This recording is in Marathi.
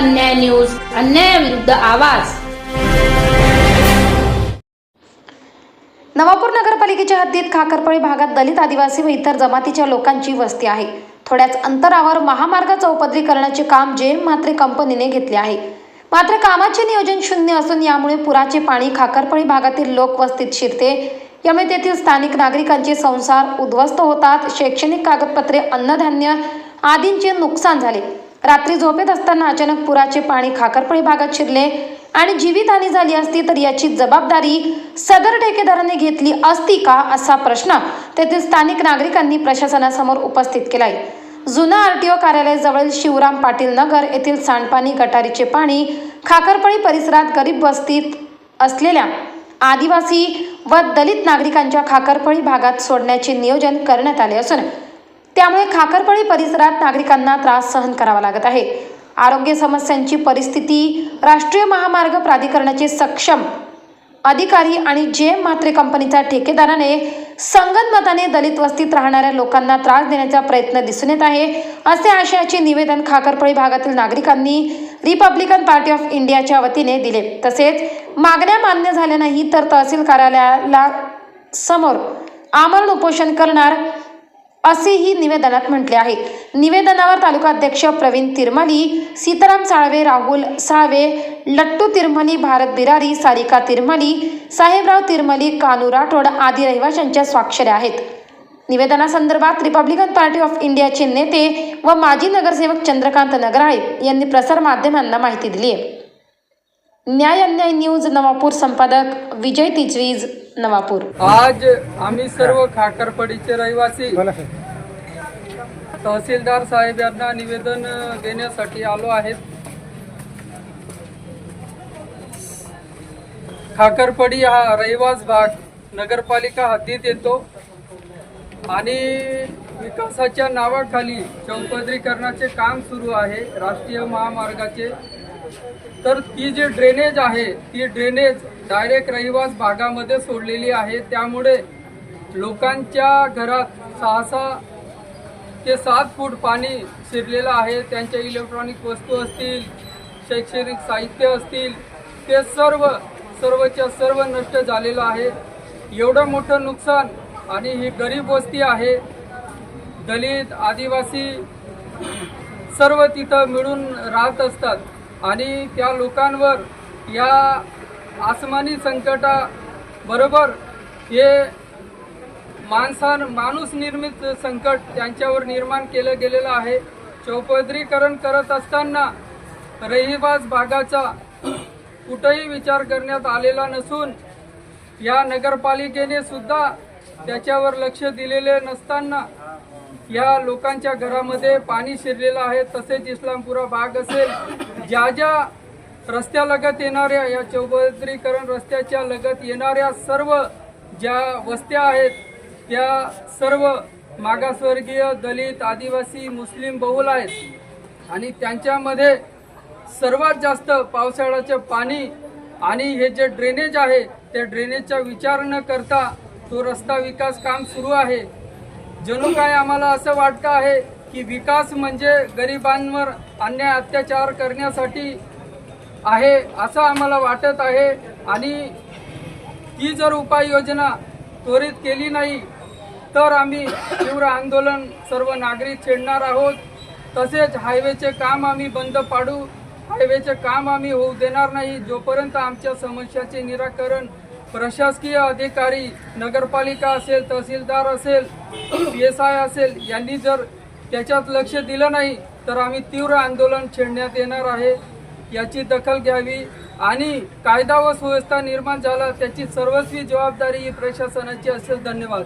अन्याय न्यूज अन्यायाविरुद्ध आवाज. नवापूर नगरपालिकेच्या हद्दीत खाकरपळी भागात दलित आदिवासी व इतर जमातीच्या लोकांची वस्ती आहे. थोड्याच अंतरावर महामार्ग चौपदरीकरणाचे काम जेम मात्रे कंपनीने घेतले आहे. मात्र कामाचे नियोजन शून्य असून यामुळे पुराचे पाणी खाकरपळी भागातील लोक वस्तीत शिरते. यामुळे तेथील स्थानिक नागरिकांचे संसार उद्ध्वस्त होतात. शैक्षणिक कागदपत्रे अन्नधान्य आदींचे नुकसान झाले. रात्री झोपेत असताना अचानक पुराचे पाणी खाकरपळी भागात शिरले आणि जीवितहानी झाली असती तर याची जबाबदारी सदर ठेकेदाराने घेतली असती का असा प्रश्न तेथील स्थानिक नागरिकांनी प्रशासनासमोर उपस्थित केलाय. जुना आरटीओ कार्यालयाजवळील शिवराम पाटील नगर येथील सांडपाणी गटारीचे पाणी खाकरपळी परिसरात गरीब वस्तीत असलेल्या आदिवासी व दलित नागरिकांच्या खाकरपळी भागात सोडण्याचे नियोजन करण्यात आले असून त्यामुळे खाकरपळी परिसरात नागरिकांना त्रास सहन करावा लागत आहे. आरोग्य समस्यांची परिस्थिती राष्ट्रीय महामार्ग प्राधिकरणाचे सक्षम अधिकारी आणि जे मात्रे कंपनीच्या ठेकेदाराने संगनमताने दलित वस्तीत राहणाऱ्या लोकांना त्रास देण्याचा प्रयत्न दिसून येत आहे असे आशयाचे निवेदन खाकरपळी भागातील नागरिकांनी रिपब्लिकन पार्टी ऑफ इंडियाच्या वतीने दिले. तसेच मागण्या मान्य झाल्या नाही तर तहसील कार्यालयाला समोर आमरण उपोषण करणार असेही निवेदनात म्हटले आहे. निवेदनावर तालुकाध्यक्ष प्रवीण तिरमली सीताराम साळवे राहुल साळवे लट्टू तिरमली भारत बिरारी सारिका तिरमली साहेबराव तिरमली कानू राठोड आदी रहिवाशांच्या स्वाक्षऱ्या आहेत. निवेदनासंदर्भात रिपब्लिकन पार्टी ऑफ इंडियाचे नेते व माजी नगरसेवक चंद्रकांत नगराळे यांनी प्रसारमाध्यमांना माहिती दिली आहे. न्याय अन्याय न्यूज नवापूर संपादक विजय तिजवीज नवापूर. आज आम्ही सर्व खाकरपडीचे रहिवासी तहसीलदार साहेब यांना निवेदन देण्यासाठी आलो आहेत. खाकरपडी हा रहिवास भाग नगरपालिका हद्दीत येतो आणि विकासाच्या नावाखाली चौपदरीकरणाचे काम सुरू आहे. राष्ट्रीय महामार्गाचे तर ती जी ड्रेनेज आहे ती ड्रेनेज डायरेक्ट रहिवास भागामध्ये सोडलेली आहे. त्यामुळे लोकांच्या घरात सहा सहा ते सात फूट पाणी शिरलेलं आहे. त्यांच्या इलेक्ट्रॉनिक वस्तू असतील शैक्षणिक साहित्य असतील ते सर्व सर्वच्या सर्व नष्ट झालेलं आहे. एवढं मोठं नुकसान आणि ही गरीब वस्ती आहे. दलित आदिवासी सर्व तिथं मिळून राहत असतात. आणि त्या लोकांवर या आसमानी संकटाबरोबर हे माणसान माणूस निर्मित संकट त्यांच्यावर निर्माण केलं गेलेलं आहे. चौपदरीकरण करत असताना रहिवास भागाचा कुठंही विचार करण्यात आलेला नसून या नगरपालिकेने सुद्धा त्याच्यावर लक्ष दिलेले नसताना या लोकांच्या घरामध्ये पाणी शिरलेलं आहे. तसेच इस्लामपुरा भाग असेल ज्या ज्या रस्त्यालगत येणाऱ्या या चौपदरीकरण रस्त्याच्या लगत येणाऱ्या सर्व ज्या वस्त्या आहेत त्या सर्व मागासवर्गीय दलित आदिवासी मुस्लिम बहुल आहेत आणि त्यांच्यामध्ये सर्वात जास्त पावसाळ्याचं पाणी आणि हे जे ड्रेनेज आहे त्या ड्रेनेजचा विचार न करता तो रस्ता विकास काम सुरू आहे. जणू काय आम्हाला असं वाटतं आहे की विकास म्हणजे गरिबांवर अन्याय अत्याचार करण्यासाठी आहे असं आम्हाला वाटत आहे. आणि ही जर उपाययोजना त्वरित केली नाही तर आम्ही तीव्र आंदोलन सर्व नागरिक छेडणार आहोत. तसेच हायवेचे काम आम्ही बंद पाडू. हायवेचे काम आम्ही होऊ देणार नाही. जोपर्यंत आमच्या समस्याचे निराकरण प्रशासकीय अधिकारी नगरपालिका असेल तहसीलदार असेल पी एस आय असेल यांनी जर त्याच्यात लक्ष दिलं नाही तर आम्ही तीव्र आंदोलन छेडण्यात येणार आहे. याची दखल घ्यावी आणि कायदा व सुव्यवस्था निर्माण झाला त्याची सर्वस्वी जबाबदारी ही प्रशासनाची असेल. धन्यवाद.